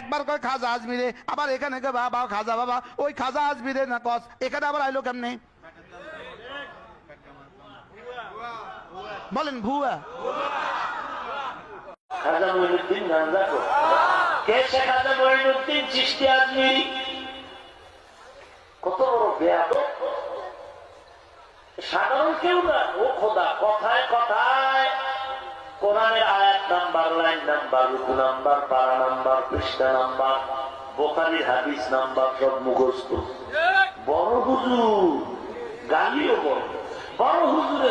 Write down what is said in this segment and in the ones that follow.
একবার কয় খাজা আজমিরে, আবার এখানে কয়, বাবা, খাজা, বাবা, ওই খাজা আজমিরে না কস, এখানে আবার আইলো কেমনে? বলেন, ভুয়া। কে। সাধারণ কেউ না, ও খোদা, কথায়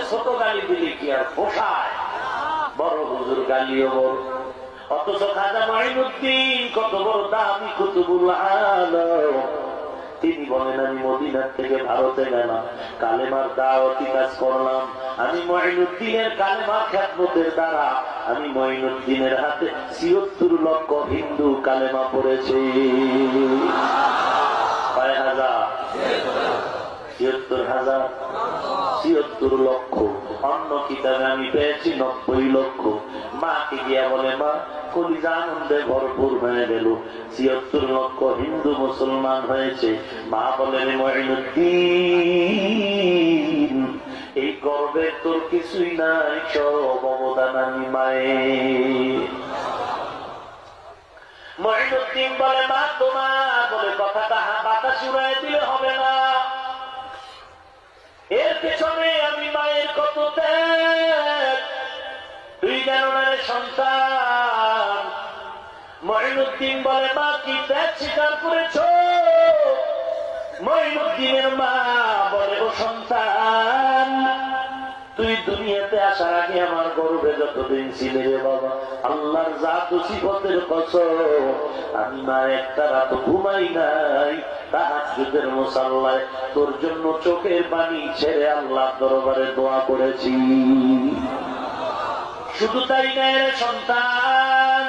ছোট গালি দিলে কি আর পোষায়? বড় হুজুর গালিও অথচ খাজা কত বড় দামি কুতুবুল তিনি বলেন, আমি মদিনার থেকে ভারতে গেলাম, কালেমার দাওয়াতি কাজ করলাম। আমি মঈনুদ্দিনের কালেমার খ্যাতমতের দ্বারা আমি মঈনুদ্দিনের হাতে ছিয়ত্তর লক্ষ হিন্দু কালেমা পড়েছে আমি মাকে গিয়া বলে মা ভরপুর হয়ে হিন্দু মুসলমান হয়েছে মা বলেন এই গর্বের তোর কিছুই নাই, সব অবদান আমি মায়ের। মহিনুদ্দিন বলে, মা তোমার বলে কথাটা হা বাতাস উড়াই দিলে হবে না। এর পেছনে আমি মায়ের কত তুই কেন সন্তান। মহিনুদ্দিন বলে, মা, কি ত্যাগ স্বীকার করেছ? মহিনুদ্দিনের মা বলে, ও সন্তান দুনিয়াতে আসার আগে আমার গর্বে যতদিন ছিলে রে বাবা, আল্লাহর জাত সিফতের কসম আমি মা একটা রাত ঘুমাই নাই তোর জন্য চোখের পানি ছেড়ে আল্লাহ দরবারে দোয়া করেছি। শুধু তাই রে সন্তান,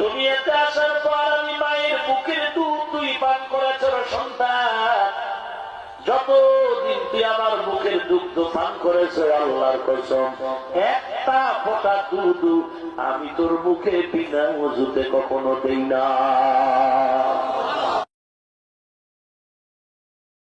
দুনিয়াতে আসার পর আমি মায়ের বুকের দুধ তুই পান করেছ সন্তান। দুগ্ধ পান করেছে আল্লাহর কসম। একটা ফোটা দুধ আমি তোর মুখে বিনা মজুতে কখনো দেই না।